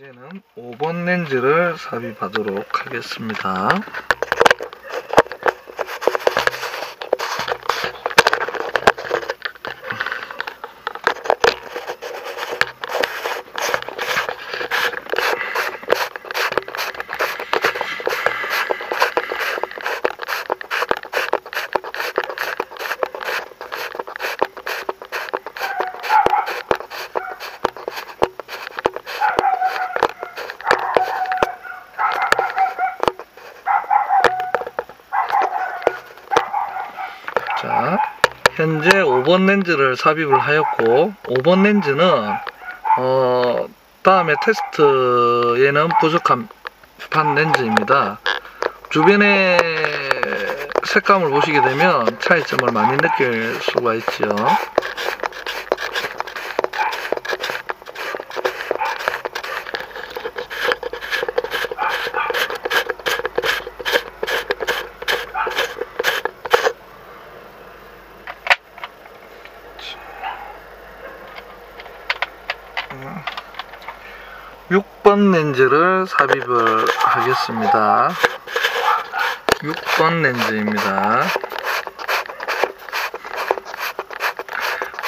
이제는 5번 렌즈를 삽입하도록 하겠습니다. 자, 현재 5번 렌즈를 삽입을 하였고 5번 렌즈는 어, 다음에 테스트에는 부족한 판 렌즈입니다. 주변의 색감을 보시게 되면 차이점을 많이 느낄 수가 있죠. 6번 렌즈를 삽입을 하겠습니다. 6번 렌즈입니다.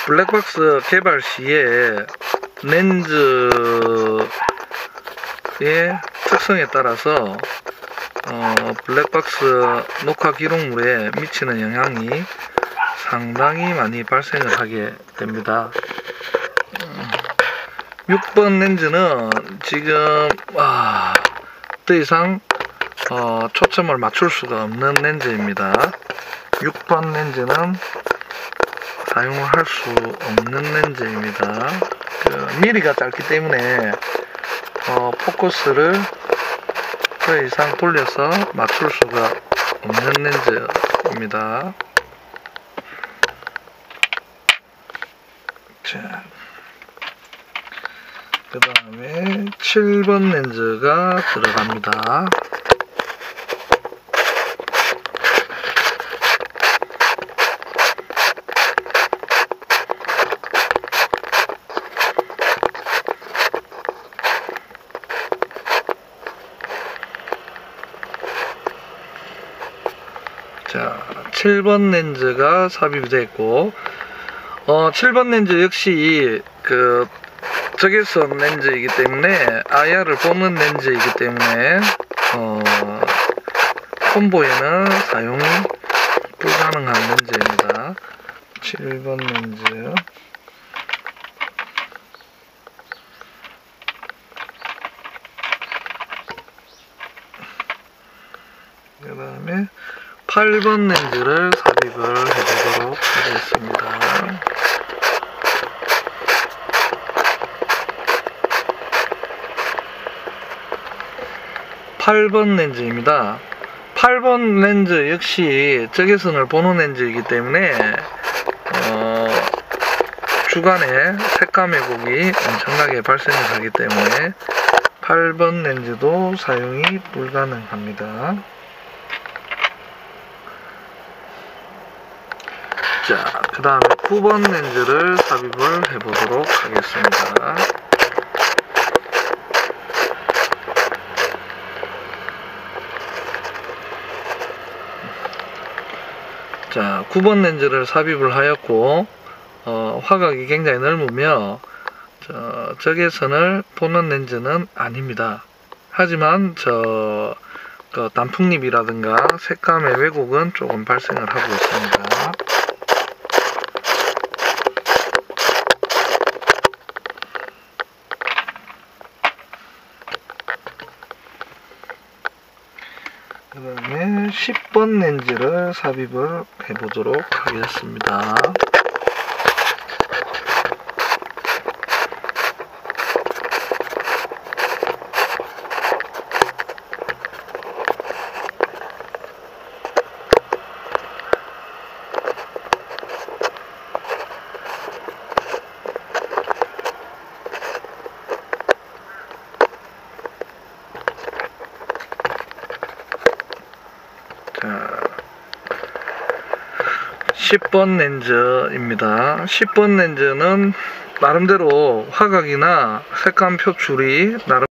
블랙박스 개발 시에 렌즈의 특성에 따라서 어, 블랙박스 녹화 기록물에 미치는 영향이 상당히 많이 발생을 하게 됩니다. 6번 렌즈는 지금 아, 더 이상 어, 초점을 맞출 수가 없는 렌즈입니다. 6번 렌즈는 사용을 할 수 없는 렌즈입니다. 그 미리가 짧기 때문에 어, 포커스를 더 이상 돌려서 맞출 수가 없는 렌즈입니다. 자. 그 다음에 7번 렌즈가 들어갑니다. 자, 7번 렌즈가 삽입이 됐고, 어, 7번 렌즈 역시 그 적외선 렌즈이기 때문에 IR을 뽑는 렌즈이기 때문에 어, 콤보에는 사용이 불가능한 렌즈입니다. 7번 렌즈 그 다음에 8번 렌즈를 삽입을 해보도록 하겠습니다. 8번 렌즈입니다. 8번 렌즈 역시 적외선을 보는 렌즈이기 때문에 어, 주간에 색감 왜곡이 엄청나게 발생을 하기 때문에 8번 렌즈도 사용이 불가능합니다. 자, 그 다음에 9번 렌즈를 삽입을 해보도록 하겠습니다. 자, 9번 렌즈를 삽입을 하였고, 어, 화각이 굉장히 넓으며, 저, 적외선을 보는 렌즈는 아닙니다. 하지만, 저, 그 단풍잎이라든가 색감의 왜곡은 조금 발생을 하고 있습니다. 그 다음에 10번 렌즈를 삽입을 해보도록 하겠습니다. 10번 렌즈입니다. 10번 렌즈는 나름대로 화각이나 색감 표출이 나름